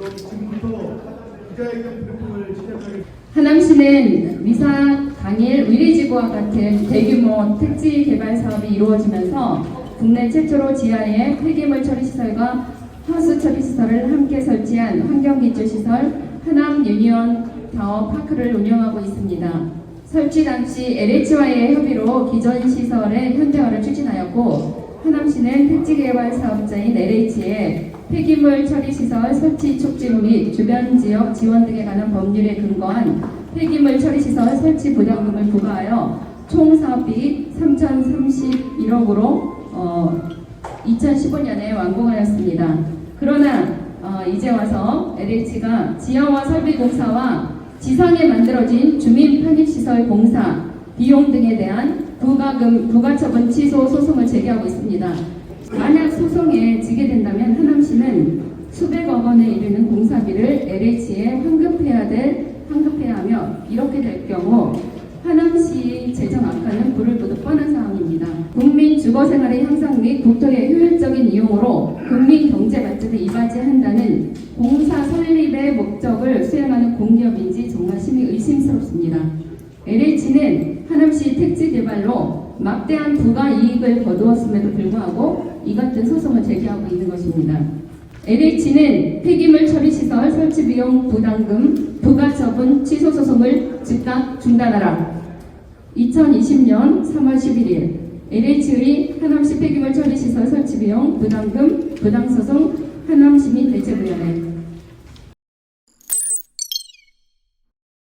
하겠습니다. 하남시는 미사 당일 위리지구와 같은 대규모 택지 개발 사업이 이루어지면서 국내 최초로 지하에 폐기물 처리 시설과 하수 처리 시설을 함께 설치한 환경기초 시설 하남 유니온 타워 파크를 운영하고 있습니다. 설치 당시 LH와의 협의로 기존 시설의 현대화를 추진하였고 하남시는 택지 개발 사업자인 LH에 폐기물 처리 시설 설치 촉진 및 주변 지역 지원 등에 관한 법률에 근거한 폐기물 처리 시설 설치 부담금을 부과하여 총 사업비 3,031억으로 어, 2015년에 완공하였습니다. 그러나 어, 이제 와서 LH가 지하화 설비 공사와 지상에 만들어진 주민 편입시설 공사 비용 등에 대한 부가금 부가처분 취소 소송을 제기하고 있습니다. 만약 소송에 지게 된다면 하남시는 수백억 원에 이르는 공사비를 LH에 환급해야 될 환급해야 하며 이렇게 될 경우 하남시 재정 악화는 불을 보듯 뻔한 상황입니다. 국민 주거 생활의 향상 및 국토의 효율적인 이용으로 국민 경제 발전에 이바지한다는 공사 설립의 목적을 수행하는 공기업인지 정말 심히 의심스럽습니다. LH는 하남시 택지 개발로 막대한 부가 이익을 거두었음에도 불구하고 이 같은 소송을 제기하고 있는 것입니다. LH는 폐기물 처리 시설 설치 비용 부담금 부가 처분 취소 소송을 즉각 중단하라. 2020년 3월 11일 LH의 하남시 폐기물 처리 시설 설치 비용 부담금 부당 소송 하남시민 대책위원회